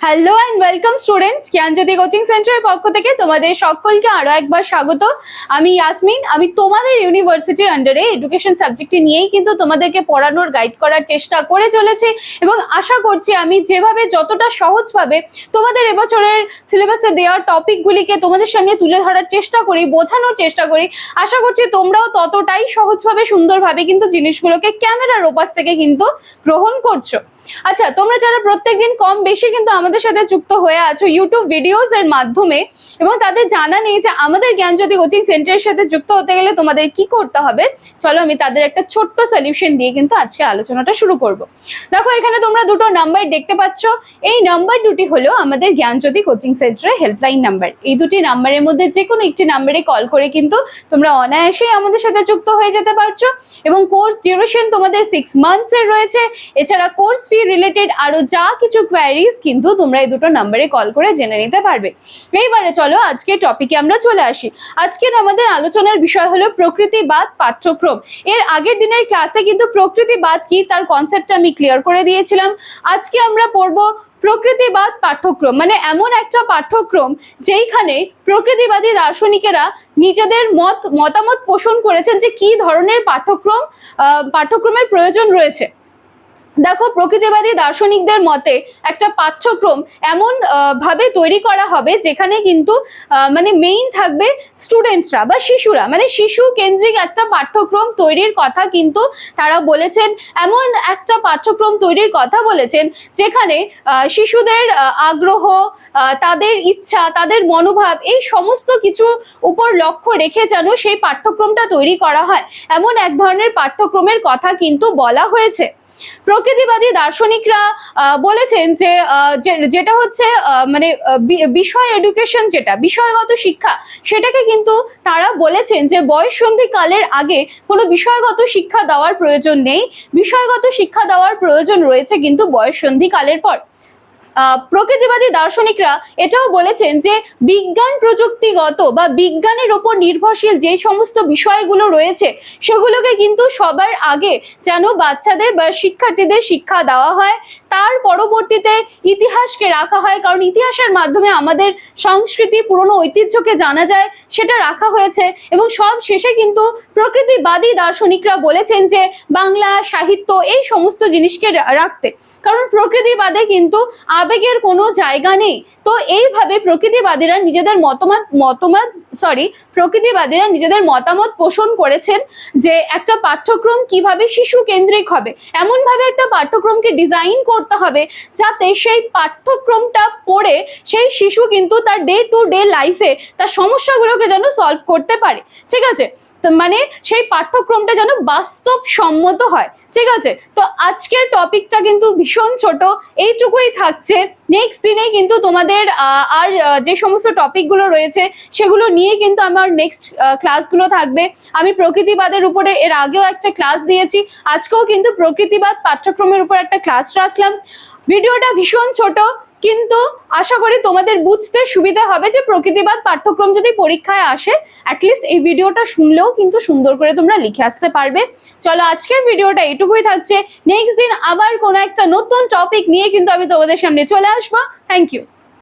Hello and welcome students Gyanjyoti coaching সেন্টারের পক্ষ থেকে তোমাদের সকলকে আরও একবার স্বাগত। আমি ইয়াসমিন আমি তোমাদের ইউনিভার্সিটির আন্ডারে এডুকেশন সাবজেক্টটি নিয়েই কিন্তু তোমাদেরকে পড়ানোর গাইড করার চেষ্টা করে চলেছি এবং আশা করছি আমি যেভাবে যতটা সহজভাবে তোমাদের এবছরের সিলেবাসে দেওয়া টপিকগুলিকে তোমাদের সামনে তুলে ধরার চেষ্টা করি, বোঝানোর চেষ্টা করি, আশা করছি তোমরাও ততটাই সহজভাবে সুন্দরভাবে কিন্তু জিনিসগুলোকে ক্যামেরার ওপাশ থেকে কিন্তু গ্রহণ করছ। আচ্ছা তোমরা যারা প্রত্যেকদিন কম বেশি কিন্তু আমাদের সাথে যুক্ত হয়ে আছো ইউটিউব ভিডিওস এর মাধ্যমে এবং তাদের জানা নেই যে আমাদের জ্ঞানজ্যোতি কোচিং সেন্টারের সাথে যুক্ত হতে গেলে তোমাদের কি করতে হবে, চলো আমি তাদের একটা ছোট্ট সলিউশন দিয়ে কিন্তু আজকে আলোচনাটা শুরু করব। দেখো, এখানে তোমরা দুটো নাম্বার দেখতে পাচ্ছ। এই নাম্বার দুটি হলো আমাদের জ্ঞানজ্যোতি কোচিং সেন্টারের হেল্পলাইন নাম্বার এই দুটি নাম্বারের মধ্যে যে কোনো একটি নাম্বারে কল করে কিন্তু তোমরা অনায়াসেই আমাদের সাথে যুক্ত হয়ে যেতে পারছ এবং কোর্স ডিউরেশন তোমাদের সিক্স মান্থস এর রয়েছে। এছাড়া কোর্স ফি রিলেটেড আরও যা কিছু কোয়ারিজ কিন্তু তোমরা এই দুটো নাম্বারে কল করে জেনে নিতে পারবে। এইবারে চলো আজকে টপিকে আমরা চলে আসি। আজকের আমাদের আলোচনার বিষয় হলো প্রকৃতিবাদ পাঠ্যক্রম। এর আগের দিনের ক্লাসে কিন্তু প্রকৃতিবাদ কি তার কনসেপ্টটা আমি ক্লিয়ার করে দিয়েছিলাম। আজকে আমরা পড়ব প্রকৃতিবাদ পাঠ্যক্রম মানে এমন একটা পাঠ্যক্রম যেইখানে প্রকৃতিবাদী দার্শনিকেরা নিজেদের মত, মতামত পোষণ করেছেন যে কি ধরনের পাঠ্যক্রম পাঠ্যক্রমের প্রয়োজন রয়েছে। দেখো, প্রকৃতিবাদী দার্শনিকদের মতে একটা পাঠ্যক্রম এমন ভাবে তৈরি করা হবে যেখানে কিন্তু মানে মেইন থাকবে স্টুডেন্টসরা বা শিশুরা। মানে শিশু কেন্দ্রিক একটা পাঠ্যক্রম তৈরির কথা কিন্তু তারা বলেছেন, এমন একটা পাঠ্যক্রম তৈরির কথা বলেছেন যেখানে শিশুদের আগ্রহ তাদের ইচ্ছা, তাদের মনোভাব এই সমস্ত কিছু উপর লক্ষ্য রেখে যেন সেই পাঠ্যক্রমটা তৈরি করা হয়। এমন এক ধরনের পাঠ্যক্রমের কথা কিন্তু বলা হয়েছে। প্রকৃতিবাদী দার্শনিকরা বলেছেন যে যেটা হচ্ছে মানে বিষয় এডুকেশন যেটা, বিষয়গত শিক্ষা, সেটাকে কিন্তু তারা বলেছেন যে বয়স কালের আগে কোনো বিষয়গত শিক্ষা দেওয়ার প্রয়োজন নেই। বিষয়গত শিক্ষা দেওয়ার প্রয়োজন রয়েছে কিন্তু বয়স কালের পর। প্রকৃতিবাদী দার্শনিকরা এটাও বলেছেন যে বিজ্ঞান প্রযুক্তিগত বা বিজ্ঞানের ওপর নির্ভরশীল যে সমস্ত বিষয়গুলো রয়েছে, সেগুলোকে কিন্তু সবার আগে যেন বাচ্চাদের বা শিক্ষার্থীদের শিক্ষা দেওয়া হয়। তার পরবর্তীতে ইতিহাসকে রাখা হয়, কারণ ইতিহাসের মাধ্যমে আমাদের সংস্কৃতি, পুরনো ঐতিহ্যকে জানা যায়, সেটা রাখা হয়েছে এবং সব শেষে কিন্তু প্রকৃতিবাদী দার্শনিকরা বলেছেন যে বাংলা, সাহিত্য এই সমস্ত জিনিসকে রাখতে। কারণ প্রকৃতিবাদে কিন্তু আবেগের কোনো জায়গা নেই। তো এইভাবে প্রকৃতিবাদীরা নিজেদের মতামত মতামত সরি প্রকৃতিবাদীরা নিজেদের মতামত পোষণ করেছেন যে একটা পাঠ্যক্রম কীভাবে শিশু কেন্দ্রিক হবে। এমন ভাবে একটা পাঠ্যক্রমকে ডিজাইন করতে হবে যাতে সেই পাঠ্যক্রমটা পড়ে সেই শিশু কিন্তু তার ডে টু ডে লাইফে তার সমস্যাগুলোকে যেন সলভ করতে পারে। ঠিক আছে? মানে সেই পাঠ্যক্রমটা যেন বাস্তব সম্মত হয়। ঠিক আছে? তো আজকের টপিকটা কিন্তু ভীষণ ছোট। এইটুকুই থাকছে। নেক্সট দিনে কিন্তু তোমাদের আর যে সমস্ত টপিকগুলো রয়েছে, সেগুলো নিয়ে কিন্তু আমার নেক্সট ক্লাসগুলো থাকবে। আমি প্রকৃতিবাদের উপরে এর আগেও একটা ক্লাস দিয়েছি। আজকেও কিন্তু প্রকৃতিবাদ পাঠ্যক্রমের উপর একটা ক্লাস রাখলাম। ভিডিওটা ভীষণ ছোট। কিন্তু আশা করি তোমাদের বুঝতে সুবিধা হবে যে প্রকৃতিবাদ পাঠ্যক্রম যদি পরীক্ষায় আসে অ্যাটলিস্ট এই ভিডিওটা শুনলেও কিন্তু সুন্দর করে তোমরা লিখে আসতে পারবে। চলো আজকের ভিডিওটা এটুকুই থাকছে। নেক্সট দিন আবার কোনো একটা নতুন টপিক নিয়ে কিন্তু আমি তোমাদের সামনে চলে আসব। Thank you